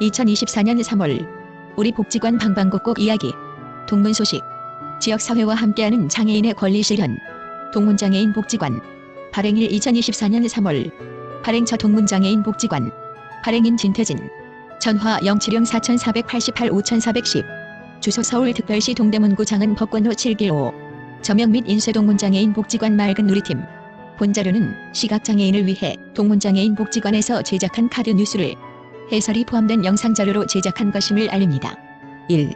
2024년 3월 우리 복지관 방방곡곡 이야기 동문 소식. 지역사회와 함께하는 장애인의 권리 실현. 동문장애인 복지관. 발행일 2024년 3월 발행처 동문장애인 복지관. 발행인 진태진. 전화 070 4488 5410 주소 서울특별시 동대문구 장은 법권로 7길 5 저명 및 인쇄 동문장애인 복지관 맑은 누리팀. 본자료는 시각장애인을 위해 동문장애인 복지관에서 제작한 카드 뉴스를 해설이 포함된 영상 자료로 제작한 것임을 알립니다. 1.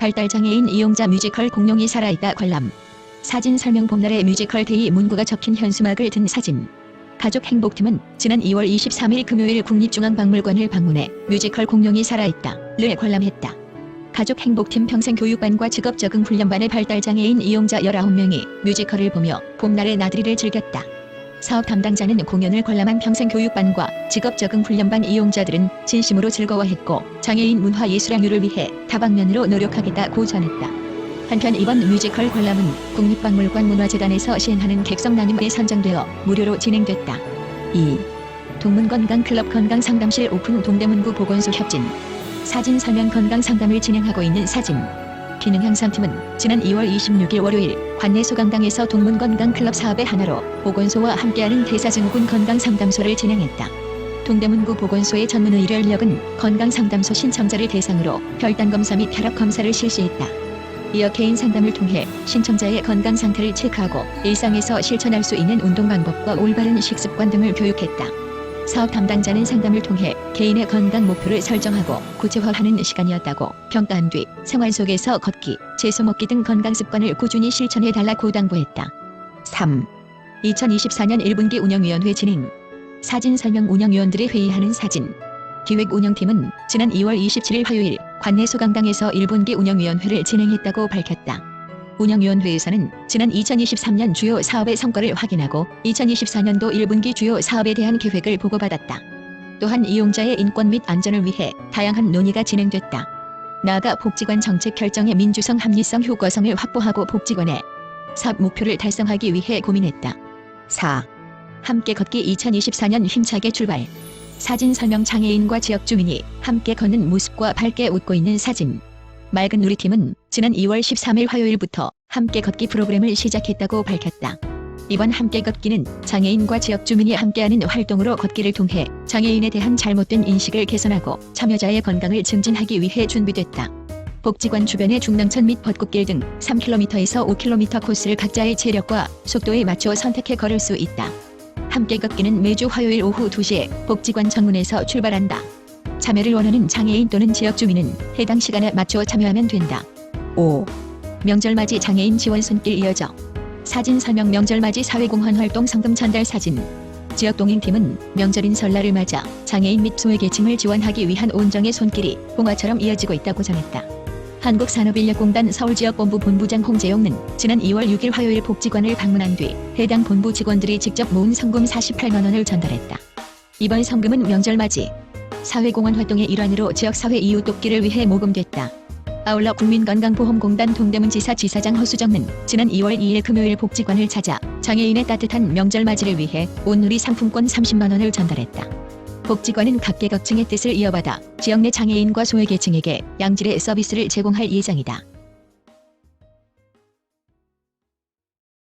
발달장애인 이용자 뮤지컬 공룡이 살아있다 관람 사진 설명 봄날의 뮤지컬 데이 문구가 적힌 현수막을 든 사진 가족 행복팀은 지난 2월 23일 금요일 국립중앙박물관을 방문해 뮤지컬 공룡이 살아있다를 관람했다. 가족 행복팀 평생교육반과 직업적응 훈련반의 발달장애인 이용자 19명이 뮤지컬을 보며 봄날의 나들이를 즐겼다. 사업 담당자는 공연을 관람한 평생교육반과 직업적응훈련반 이용자들은 진심으로 즐거워했고 장애인 문화예술항유를 위해 다방면으로 노력하겠다고 전했다. 한편 이번 뮤지컬 관람은 국립박물관 문화재단에서 시행하는 객석 나눔에 선정되어 무료로 진행됐다. 2. 동문건강클럽 건강상담실 오픈 동대문구 보건소 협진 사진 설명 건강상담을 진행하고 있는 사진 기능향상팀은 지난 2월 26일 월요일 관내 소강당에서 동문건강클럽 사업의 하나로 보건소와 함께하는 대사증후군 건강상담소를 진행했다. 동대문구 보건소의 전문의료 인력은 건강상담소 신청자를 대상으로 혈당검사 및 혈압검사를 실시했다. 이어 개인 상담을 통해 신청자의 건강 상태를 체크하고 일상에서 실천할 수 있는 운동 방법과 올바른 식습관 등을 교육했다. 사업 담당자는 상담을 통해 개인의 건강 목표를 설정하고 구체화하는 시간이었다고 평가한 뒤 생활 속에서 걷기, 채소 먹기 등 건강 습관을 꾸준히 실천해 달라고 당부했다. 3. 2024년 1분기 운영위원회 진행 사진 설명 운영위원들이 회의하는 사진 기획 운영팀은 지난 2월 27일 화요일 관내 소강당에서 1분기 운영위원회를 진행했다고 밝혔다. 운영위원회에서는 지난 2023년 주요 사업의 성과를 확인하고 2024년도 1분기 주요 사업에 대한 계획을 보고받았다. 또한 이용자의 인권 및 안전을 위해 다양한 논의가 진행됐다. 나아가 복지관 정책 결정의 민주성 합리성 효과성을 확보하고 복지관의 사업 목표를 달성하기 위해 고민했다. 4. 함께 걷기 2024년 힘차게 출발 사진 설명 장애인과 지역 주민이 함께 걷는 모습과 밝게 웃고 있는 사진. 맑은 누리팀은 지난 2월 13일 화요일부터 함께 걷기 프로그램을 시작했다고 밝혔다. 이번 함께 걷기는 장애인과 지역 주민이 함께하는 활동으로 걷기를 통해 장애인에 대한 잘못된 인식을 개선하고 참여자의 건강을 증진하기 위해 준비됐다. 복지관 주변의 중랑천 및 벚꽃길 등 3km에서 5km 코스를 각자의 체력과 속도에 맞춰 선택해 걸을 수 있다. 함께 걷기는 매주 화요일 오후 2시에 복지관 정문에서 출발한다. 참여를 원하는 장애인 또는 지역 주민은 해당 시간에 맞춰 참여하면 된다. 5. 명절맞이 장애인 지원 손길 이어져 사진 설명 명절맞이 사회공헌 활동 성금 전달 사진 지역 동행팀은 명절인 설날을 맞아 장애인 및 소외계층을 지원하기 위한 온정의 손길이 봉화처럼 이어지고 있다고 전했다. 한국산업인력공단 서울지역본부 본부장 홍재용은 지난 2월 6일 화요일 복지관을 방문한 뒤 해당 본부 직원들이 직접 모은 성금 48만 원을 전달했다. 이번 성금은 명절맞이 사회공헌 활동의 일환으로 지역사회 이웃 돕기를 위해 모금됐다. 아울러 국민건강보험공단 동대문지사 지사장 허수정은 지난 2월 2일 금요일 복지관을 찾아 장애인의 따뜻한 명절 맞이를 위해 온누리 상품권 30만 원을 전달했다. 복지관은 각계각층의 뜻을 이어받아 지역 내 장애인과 소외계층에게 양질의 서비스를 제공할 예정이다.